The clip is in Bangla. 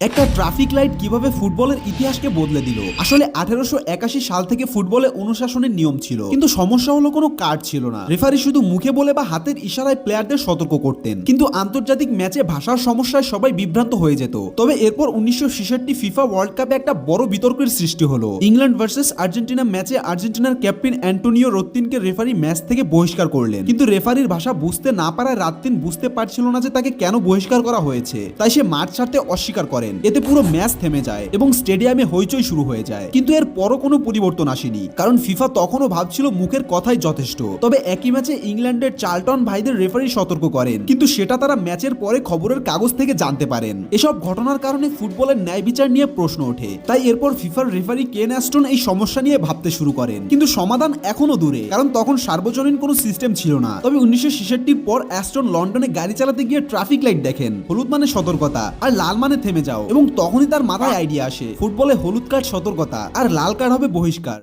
একটা ট্রাফিক লাইট কীভাবে ফুটবলের ইতিহাসকে বদলে দিল? আসলে আঠারোশো একাশি সাল থেকে ফুটবলে অনুশাসনের নিয়ম ছিল। কিন্তু সমস্যা হলো কোনো কার্ড ছিল না। রেফারি শুধু মুখে বলে বা হাতের ইশারায় প্লেয়ারদের সতর্ক করতেন। কিন্তু আন্তর্জাতিক ম্যাচে ভাষার সমস্যায় সবাই বিভ্রান্ত হয়ে যেত। তবে এরপর উনিশশো ছেষট্টি ফিফা ওয়ার্ল্ড কাপে একটা বড় বিতর্কের সৃষ্টি হলো। ইংল্যান্ড ভার্সেস আর্জেন্টিনা ম্যাচে আর্জেন্টিনার ক্যাপ্টেন অ্যান্টোনিও রত্তিনকে রেফারি ম্যাচ থেকে বহিষ্কার করলেন। কিন্তু রেফারির ভাষা বুঝতে না পারায় রাত্তিন বুঝতে পারছিল না যে তাকে কেন বহিষ্কার করা হয়েছে। তাই সে মাঠ ছাড়তে অস্বীকার করেন। এতে পুরো ম্যাচ থেমে যায় এবং স্টেডিয়ামে হইচই শুরু হয়ে যায়। কিন্তু এর পরও কোনো পরিবর্তন আসেনি, কারণ ফিফা তখনও ভাবছিল মুখের কথাই যথেষ্ট। তবে একই ম্যাচে ইংল্যান্ডের চার্লটন ভাইদের রেফারি সতর্ক করেন, কিন্তু সেটা তারা ম্যাচের পরে খবরের কাগজ থেকে জানতে পারেন। এসব ঘটনার কারণে ফুটবলের ন্যায় বিচার নিয়ে প্রশ্ন ওঠে। তাই এরপর ফিফার রেফারি কেন অ্যাস্টন এই সমস্যা নিয়ে ভাবতে শুরু করেন। কিন্তু সমাধান এখনও দূরে, কারণ তখন সার্বজনীন কোনো সিস্টেম ছিল না। তবে উনিশশো পর অ্যাস্টন লন্ডনে গাড়ি চালাতে গিয়ে ট্রাফিক লাইট দেখেন, হলুদ মানে সতর্কতা, আর লাল মানে থেমে যাও এবং তখনই তার মাথায় আইডিয়া আসে, ফুটবলে হলুদ কার্ড সতর্কতা, আর লাল কার্ড হবে বহিষ্কার।